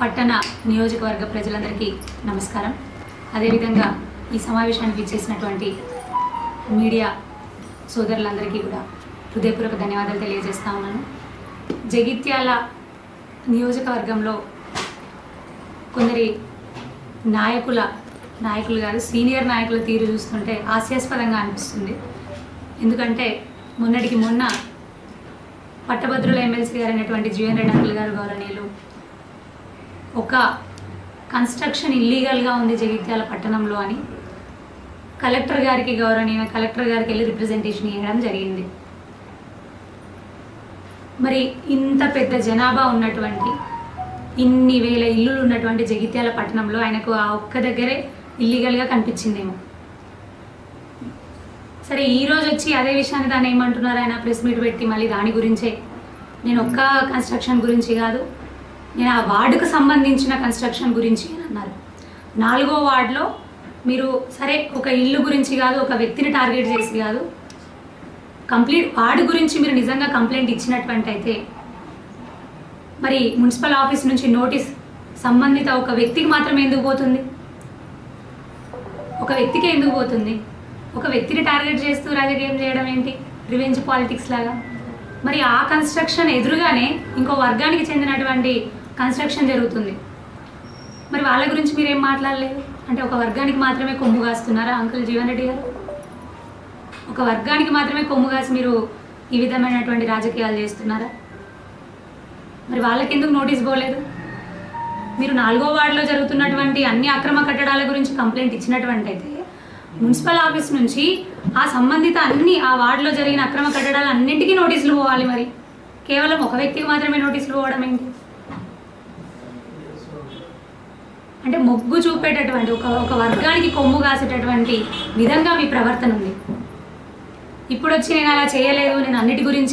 పట్టణ నియోజకవర్గ ప్రజలందరికీ నమస్కారం. అదేవిధంగా ఈ సమావేశానికి ఇచ్చేసినటువంటి మీడియా సోదరులందరికీ కూడా హృదయపూర్వక ధన్యవాదాలు తెలియజేస్తా ఉన్నాను. జగిత్యాల నియోజకవర్గంలో కొందరి నాయకుల నాయకులు కాదు సీనియర్ నాయకుల తీరు చూస్తుంటే హాస్యాస్పదంగా అనిపిస్తుంది. ఎందుకంటే మొన్నటికి మొన్న పట్టభద్రుల ఎమ్మెల్సీ గారు అయినటువంటి జీవన్ రెడ్డి అంకుల్ గారు గౌరవనీయులు ఒక కన్స్ట్రక్షన్ ఇల్లీగల్గా ఉంది జగిత్యాల పట్టణంలో అని కలెక్టర్ గారికి గౌరవనీయ కలెక్టర్ గారికి వెళ్ళి రిప్రజెంటేషన్ ఇవ్వడం జరిగింది. మరి ఇంత పెద్ద జనాభా ఉన్నటువంటి ఇన్ని వేల ఇల్లులు ఉన్నటువంటి జగిత్యాల పట్టణంలో ఆయనకు ఆ ఒక్క దగ్గరే ఇల్లీగల్గా కనిపించిందేమో. సరే ఈరోజు వచ్చి అదే విషయాన్ని దాన్ని ఏమంటున్నారు ఆయన? ప్రెస్ మీట్ పెట్టి మళ్ళీ దాని గురించే. నేను ఒక్క కన్స్ట్రక్షన్ గురించి కాదు నేను ఆ వార్డుకు సంబంధించిన కన్స్ట్రక్షన్ గురించి అని అన్నారు. నాలుగో వార్డులో మీరు సరే ఒక ఇల్లు గురించి కాదు ఒక వ్యక్తిని టార్గెట్ చేసి కాదు కంప్లీట్ వార్డు గురించి మీరు నిజంగా కంప్లైంట్ ఇచ్చినటువంటి అయితే మరి మున్సిపల్ ఆఫీస్ నుంచి నోటీస్ సంబంధిత ఒక వ్యక్తికి మాత్రమే ఎందుకు పోతుంది? ఒక వ్యక్తికి ఎందుకు పోతుంది? ఒక వ్యక్తిని టార్గెట్ చేస్తూ రాజకీయం చేయడం ఏంటి? రివెంజ్ పాలిటిక్స్ లాగా? మరి ఆ కన్స్ట్రక్షన్ ఎదురుగానే ఇంకో వర్గానికి చెందినటువంటి కన్స్ట్రక్షన్ జరుగుతుంది. మరి వాళ్ళ గురించి మీరు ఏం మాట్లాడలేదు? అంటే ఒక వర్గానికి మాత్రమే కొమ్ము కాస్తున్నారా అంకుల్ జీవన్ రెడ్డి గారు? ఒక వర్గానికి మాత్రమే కొమ్ము కాసి మీరు ఈ విధమైనటువంటి రాజకీయాలు చేస్తున్నారా? మరి వాళ్ళకి ఎందుకు నోటీస్ పోలేదు? మీరు నాలుగో వార్డులో జరుగుతున్నటువంటి అన్ని అక్రమ కట్టడాల గురించి కంప్లైంట్ ఇచ్చినటువంటి అయితే మున్సిపల్ ఆఫీస్ నుంచి ఆ సంబంధిత అన్ని ఆ వార్డులో జరిగిన అక్రమ కట్టడాలు అన్నింటికీ నోటీసులు పోవాలి మరి. కేవలం ఒక వ్యక్తికి మాత్రమే నోటీసులు పోవడం ఏంటి? అంటే మొగ్గు చూపేటటువంటి ఒక ఒక వర్గానికి కొమ్ము కాసేటటువంటి విధంగా మీ ప్రవర్తన ఉంది. ఇప్పుడు వచ్చి నేను అలా చేయలేదు నేను అన్నిటి గురించి